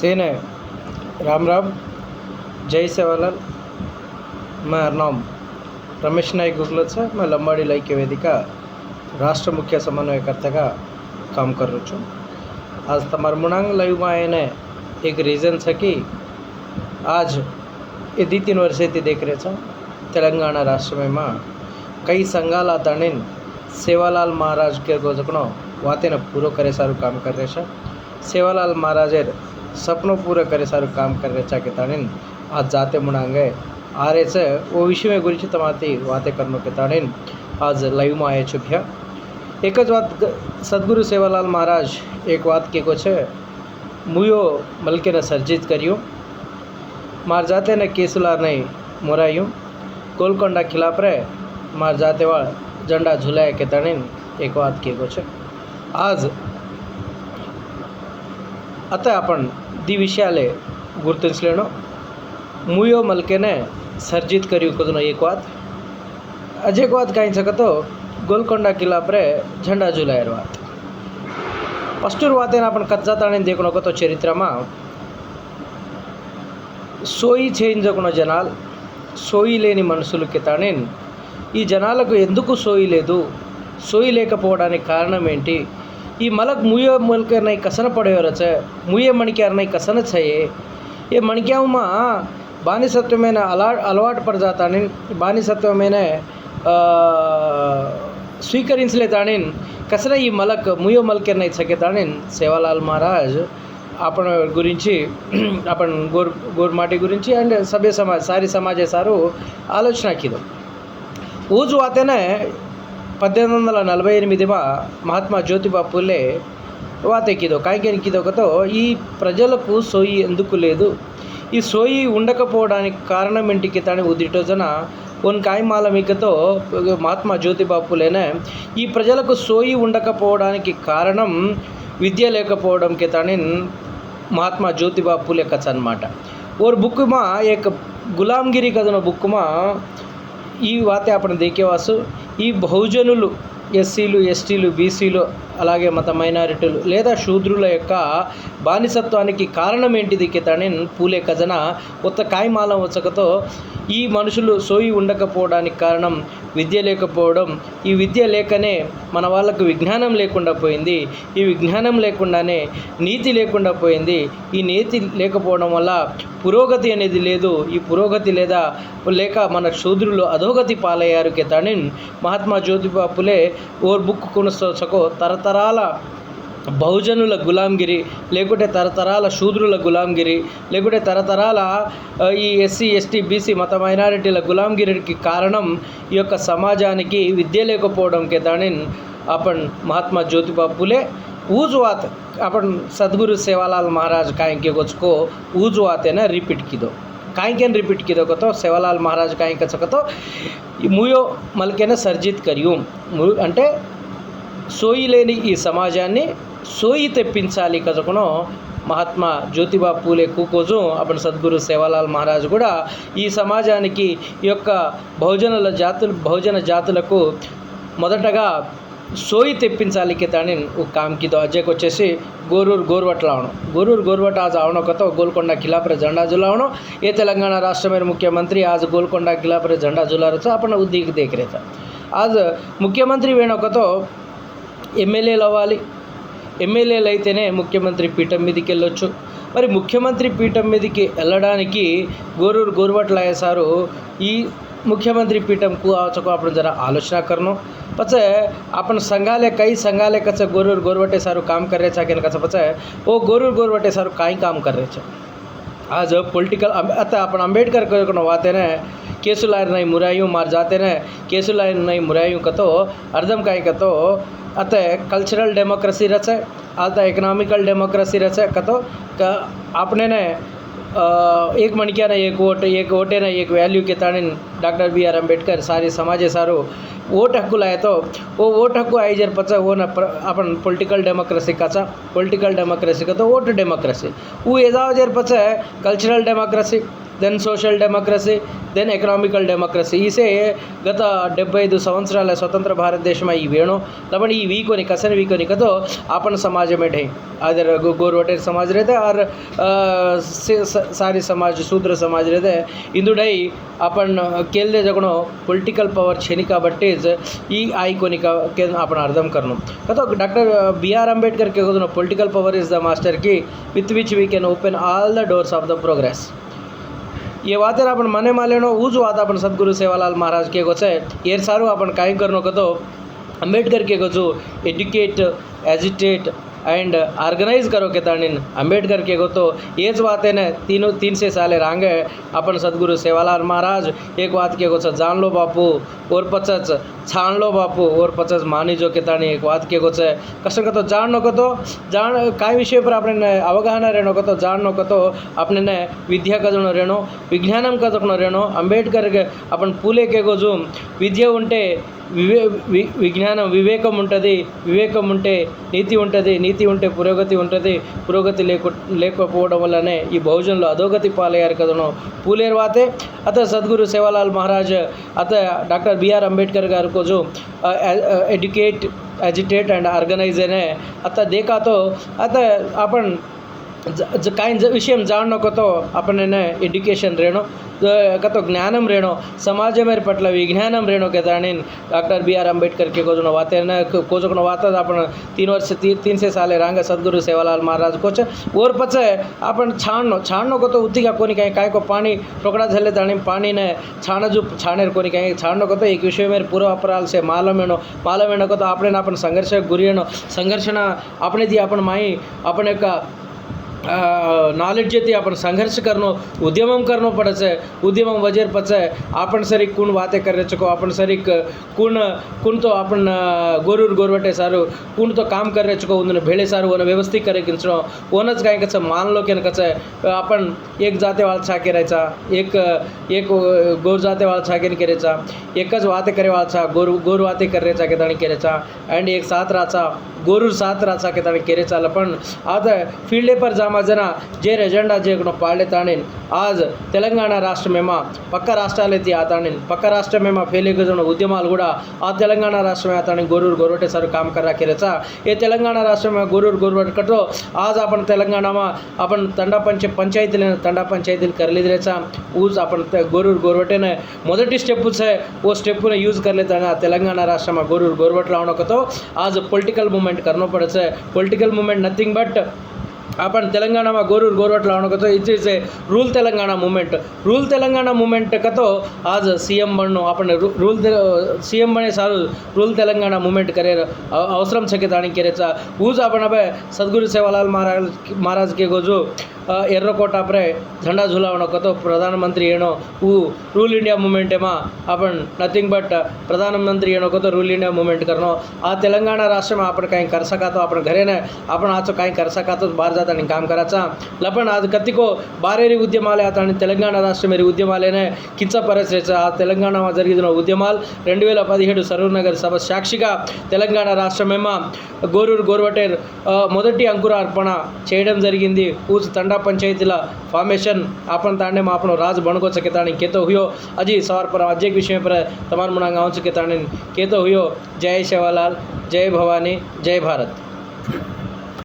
सेने राम राम जय सेवालाल मैं अर्नाम रमेश नाइक गुगलत से मैं लंबाड़ी लाइक्य वेदिका राष्ट्र मुख्य समन्वयकर्ता का काम कर रहा हूँ आज तमार मुनांग लाइव में आए ने एक रीज़न है कि आज ये दी तीन वर्ष से देख रहे छा तेलंगाना राष्ट्र में माँ कई संघाला तणिन सेवालाल महाराज के गोजकनो वाते न पूरो સપનું પૂરું કરે, સારું કામ કરે રચા કેતાણીને આ જાતે મુણાંગે આ રહે છે, ઓ વિશ્વએ ગુરુ છે તમારી વાતે કર્મ કેતાણીને આજ લાઈવમાં આવ્યા છું ભ્યા. એક જ વાત સદગુરુ સેવાલાલ મહારાજ એક વાત કહેકો છે, મુયો મલકેને સર્જિત કર્યો, માર જાતે ને કેસુલા નહીં મોરાયું. ગોલકોંડા ખિલાફ રહે, માર જાતેવાળ ઝંડા ઝુલાય કે તણીને. એક વાત કહેકો છે. આજ అతే ఆపణ ది విషయాలే గుర్తించలేను మూయో మల్కేనే సర్జిత్ కరీ కుదును ఈ కరియు అజే ఏక్వాత్ అజేక్వాత్ కాయించకతో గోల్కొండ కిలాప్రే ఝండా జూలాయర్ వాత్ ఫస్ట్ వాత ఆపణ కజ్జాతాణి దేకునొకతో చరిత్రమా సోయి చేయించకున్న జనాల్ సోయి లేని మనసులు కితాణిన్ ఈ జనాలకు ఎందుకు సోయి లేదు సోయి లేకపోవడానికి కారణం ఏంటి ಈ ಮಲಕ್ ಮುಯ್ಯ ಮೂಲಕನೇ ಕಸನ ಪಡೆಯೋರಚ ಮುಯ್ಯ ಮಣಿಕ್ಯಾರನ ಕಸನ ಚಯೆ એ મણક્યાઓમાં બાનિસત્વమైన અલા అలవాటు పడతాడని బానిసత్వమైన સ્વીકરીન્સલેતાણીન కసర ఈ మలక్ ముయో మల్కెన్ ఇచ్చకేతాణిన్ సేవాలాల్ మహారాజ్ આપણ గురించి આપણ ગોર ગોર માટે ગુరించి એન્ડ સભ્ય સમાજ સારી સમાજે સારું આલોચના કીધું હું જ વાતેને పద్దెనిమిది వందల నలభై ఎనిమిదివ మహాత్మా జ్యోతిబా పూలే వాతెక్కిదో కాయకెనికిదొకతో ఈ ప్రజలకు సోయి ఎందుకు లేదు? ఈ సోయి ఉండకపోవడానికి కారణం ఇంటికి తని ఉదిటోజన కొన్ని కాయమాలమికతో మహాత్మా జ్యోతిబా పూలేనే ఈ ప్రజలకు సోయి ఉండకపోవడానికి కారణం విద్య లేకపోవడంకి తని మహాత్మా జ్యోతిబా పూలే కథ అనమాట ఓర్ బుక్కుమా ఏక గులాంగిరి కథన బుక్కుమా ఈ వాత అప్పుడు దేకేవాసు ఈ బహుజనులు ఎస్సీలు ఎస్టీలు బీసీలు అలాగే మత మైనారిటీలు లేదా శూద్రుల యొక్క బానిసత్వానికి కారణం ఏంటిది కితణిన్ పూలే ఖజన కొత్త కాయమాల వచ్చకతో ఈ మనుషులు సోయి ఉండకపోవడానికి కారణం విద్య లేకపోవడం. ఈ విద్య లేకనే మన వాళ్ళకు విజ్ఞానం లేకుండా పోయింది. ఈ విజ్ఞానం లేకుండానే నీతి లేకుండా పోయింది. ఈ నీతి లేకపోవడం వల్ల పురోగతి అనేది లేదు ఈ పురోగతి లేదా లేక మన శూద్రులు అధోగతి పాలయ్యారు కేతాని మహాత్మా జ్యోతిబా పులే ఓర్ బుక్ కొనసాగో తరతరాల బహుజనుల గులాంగిరి లేకుంటే తరతరాల శూద్రుల గులాంగిరి లేకుంటే తరతరాల ఈ ఎస్సీ ఎస్టీ బీసీ మత మైనారిటీల గులాంగిరికి కారణం ఈ యొక్క సమాజానికి విద్య లేకపోవడం కేతాని అపన్ మహాత్మా జ్యోతిబాపులే फुले ऊज वात आपण सद्गुरु सेवालाल महाराज कांई के गोचको ऊज वात है ना रिपीट कीदो कांई केन रिपीट कीदो कतो सेवालाल महाराज कांई कचकतो ముయో మల్కెన సర్జిత్ కరియు ము- అంటే సోయి లేని ఈ సమాజాన్ని సోయి తెప్పించాలి కజకునో మహాత్మా జ్యోతిబా పూలే కూకోజు అప్పుడు సద్గురు సేవాలాల్ మహారాజ్ కూడా ఈ సమాజానికి ఈ యొక్క బహుజనుల జాతులు బహుజన జాతులకు మొదటగా సోయి తెప్పించాలికితాని కామ్కితో అజయ్కి వచ్చేసి గోరూరు గోరువట్లావణం గోరూరు గోరువట ఆజ్ ఆవణ కొత్త గోల్కొండ కిలాపర జెండా జులావణం. ఏ తెలంగాణ రాష్ట్రమైన ముఖ్యమంత్రి ఆజ్ గోల్కొండ కిలాపర జెండా జులారుతో అప్పుడు ఉద్దీకి దేకరేత ఆజ్ ముఖ్యమంత్రి వేణొకతో ఎమ్మెల్యేలు అవ్వాలి ఎమ్మెల్యేలు అయితేనే ముఖ్యమంత్రి పీఠం మీదకి వెళ్ళొచ్చు. మరి ముఖ్యమంత్రి పీఠం మీదకి వెళ్ళడానికి గోరూరు గోరువట్ల అయ్యేసారు ఈ ముఖ్యమంత్రి పీఠంకు అవచకు అప్పుడు జర ఆలోచన కరణం. ಪಚೆ ಆಪಣ ಸಂಘಾಲೆ ಕೈ ಸಂಘಾಲೆ ಕಚೆ ಗೋರೂರು ಗೋರ್ವಟೆ ಸಾರು ಕಾಮ್ ಕರ್ರೆ ಛಾ ಕೇನ ಕಚೆ ಪಚೆ ಓ ಗೋರೂರು ಗೋರ್ವಟೆ ಸಾರು ಕಾಯಿ ಕಾಮ್ ಕರ್ರೆ ಛೆ आज पॉलिटिकल अतः अपन अम्बेडकर नवाते ने केसुलाय नहीं मुरायूं मार जाते ने केसुलाय नहीं मुरायूं कतो अर्धम काई कतो अतः कल्चरल डेमोक्रेसी रचे अतः इकोनॉमिकल डेमोक्रेसी रचे कतो का आपने ने એક મણક્યાના એક વોટ, એક વોટેના એક વેલ્યુ કે તાણીને ડાક્ટર બી આર આંબેડકર સારી, સમાજે સારો વોટ હક્કુ લાયતો ઓ વોટ હક્કુ આઈ જ્યારે પચાસ ઓના આપણ પોલિટિકલ ડેમોક્રેસી કાચા પોલિટિકલ ડેમોક્રેસી કતો વોટ ડેમોક્રેસી ઉ એદાવ જ્યારે પચાસ cultural democracy then social democracy then economical democracy ఈసే గత డెబ్బై ఐదు సంవత్సరాల స్వతంత్ర భారతదేశం ఈ వేణు లబడి ఈ వీకొని కసని వీకొని కదో ఆపణ సమాజమే ఢే ಅದರ ಗೋರ್ವಟೇರ್ ಸಮಾಜ ರಹಿತೆ ಆರ್ ಸಾರಿ ಸಮಾಜ ಶೂದ್ರ ಸಮಾಜ ರಹಿತೆ ಇಂದು ಡೈ आपण केल्ले जगणो पॉलिटिकल पावर छेनिका बट्टेज ई आइकोनिका के आपण अर्धम करनो कतो डॉक्टर बी आर अंबेडकर के political power is the master key with which we can open all the doors of the progress ये वातेर आपण मने मालेनो ऊज वात आपण सद्गुरु सेवालाल महाराज के गोचे येर सारू आपण काय करनो कतो अंबेडकर के Gochu educate agitate and organise करो केताणीन अम्बेडकर के गोतो येच वातेने तीनों तीन से साले रांगे अपन सदगुरु सेवालाल महाराज एक बात के गोछ जान लो बापू और पचच छान लो बापू और पचच मानी जो केताणी एक बात के गोछ कसन कतो जान नको तो जान काय विषय पर आपने अवगाहना रहनो कतो जान नको तो अपने ने विद्या कजनो रहनो विज्ञानम कजनो रहनो अम्बेडकर के अपन पुले के गोजू विद्या उंटे వివే విజ్ఞానం వివేకం ఉంటుంది. వివేకం ఉంటే నీతి ఉంటుంది. నీతి ఉంటే పురోగతి ఉంటుంది. పురోగతి లేకు లేకపోవడం వల్లనే ఈ బహుజనంలో అధోగతి పాలయ్యారు కదను. పూలేర్వాతే అత సద్గురు సేవాలాల్ మహారాజ్ అత డాక్టర్ బిఆర్ అంబేద్కర్ గారు కోసం ఎడ్యుకేట్ एजिटेट అండ్ ఆర్గనైజ్ అనే అత దేకాతో అత अतः కాయిన విషయం జాడనొకతో అప్పనే ఎడ్యుకేషన్ రేణు ಕಥೋ ಜ್ಞಾನಂ ರೇಣೋ ಸಮಾಜ ಮೇರೆ ಪಟ್ಲ ವಿಜ್ಞಾನಂ ರೇಣೋ ಕೇತಾಣಿನ್ ಡಾಕ್ಟರ್ ಬಿ ಆರ್ ಅಂಬೇಡ್ಕರ್ಗೆ ಕೋಜುನ ವಾತೆನ ಕೋಜುಕನ ವಾತ आपण तीन वर्ष ती तीनशे साले रांगा सद्गुरू सेवालाल महाराज कोच ओर पचे आपण छाणनो छाणनो कोतो उतिका कोणी काही काय को पाणी टोकडा झाले ताणी पाणीने छाणजू छाणेर कोणी काही छाणनो कोतो एक विषय मेर पूरो अपराल से मालम येणो मालम येणो कोतो आपण आपण संघर्ष गुरी येणो संघर्षना आपण जी आपण माई आपण एका नॉलेज అయితే आपण संघर्ष करणं उद्यमम करणं पडच आहे उद्यमम वजेर पच आहे आपण सरी एक कोण वाते को आपण सरी कुण कोण कोण तो आपण गोरूर गोरवटे सारू कोण तो काम करण्याचो उन भेळे सारू वन व्यवस्थित करे किंचणं कोणच काय कसं मानलो की कसं आहे आपण एक जातेवाळ छा करायचा एक एक गोर जातेवाळा छा केन करायचा एकच वाते करेवाळचा गोर गोर वाते करायचा केताणी करायचा अँड एक सात राचा गोरूर सात राचा केताणी करायचा पण आता फिल्डेपर जा సమాజాన జేర్ ఎజెండా చేయకుండా పాడే తాణిన్ ఆజ్ తెలంగాణ రాష్ట్రమేమా పక్క రాష్ట్రాలైతే ఆతాణిన్ పక్క రాష్ట్రమేమా ఫెయిలిగజన ఉద్యమాలు కూడా ఆ తెలంగాణ రాష్ట్రమే ఆతాణి గొరూరు గొరవటేసారు కామకర్రా केल्याचा हे तेलंगाणा राष्ट्र गुरुर गुरुवाटकटो आज आपण तेलंगणामा आपण तंडा पंच पंचायतीला तंडा पंचायतीला करले दिल्याचा ऊज आपण गोरूर गोरवटेने మొదటి స్టెప్స్ ఓ స్టెప్ను యూజ్ కర్లేదు తెలంగాణ రాష్ట్రమా గోరూర్ గోరవట్ రావడం ఒకతో ఆజ్ పొలిటికల్ మూమెంట్ కర్నోపడచ పొలిటికల్ మూమెంట్ నథింగ్ బట్ આપણને తెలంగాణમાં గోరూరు గోరవట్ల అణకతో ఇచ్చేసే rule Telangana movement rule Telangana movement કતો આજ સીએમ બનનો. આપણને રૂલ સીએમ બને સારું. રૂલ તેલંગાણા મૂવમેન્ટ કરે. અવસરમ છે કે તાણી કરે છે હું જ આપણને સદગુરુ સેવાલાલ મહારાજ મહારાજ કે ગોજો એરરોકોટ આપણે ઝંડા ઝુલાવણો કતો પ્રધાનમંત્રી એનો ઉ રૂલ ઇન્ડિયા મૂમેન્ટ એમાં આપણ નથિંગ બટ પ્રધાનમંત્રી એનો કતો રૂલ ઇન્ડિયા મૂમેન્ટ કરનો આ તેલંગાણા રાષ્ટ્રમાં આપણે કાંઈ કરી શકાતો આપણે ઘરેને આપણે આચો કાંઈ કરી શકાતો બહાર જતા કામ કરાચા લપણ આ કતિકો బారేరి ఉద్యమాలే అతని తెలంగాణ రాష్ట్రం మరి ఉద్యమాలేనే కించపరచ ఆ తెలంగాణలో జరిగిన ఉద్యమాలు రెండు వేల పదిహేడు సరూర్ నగర్ సభ సాక్షిగా తెలంగాణ రాష్ట్రమేమ గోరూరు గోర్వటేర్ మొదటి అంకురార్పణ చేయడం జరిగింది ఊచు తండా ಜಿಲ್ಲಾ ಪಂಚಾಯತಿಲ ಫಾರ್ಮೇಷನ್ ಆಪಣ ತಾಂಡೆ ಮಾಪಣ ರಾಜ್ ಬಣಗೋಚಕ್ಕೆ ತಾಣಿ ಕೇತೋ ಹುಯೋ ಅಜಿ ಸವಾರ ಪರ ಅಜ್ಜೆಕ್ ವಿಷಯ ಪರ ತಮಾರ್ ಮುಣಾಂಗ ಆಂಚಕ್ಕೆ ತಾಣಿನ ಕೇತೋ ಹುಯೋ ಜಯ ಶೇವಾಲಾಲ್ ಜಯ ಭವಾನಿ ಜಯ ભારત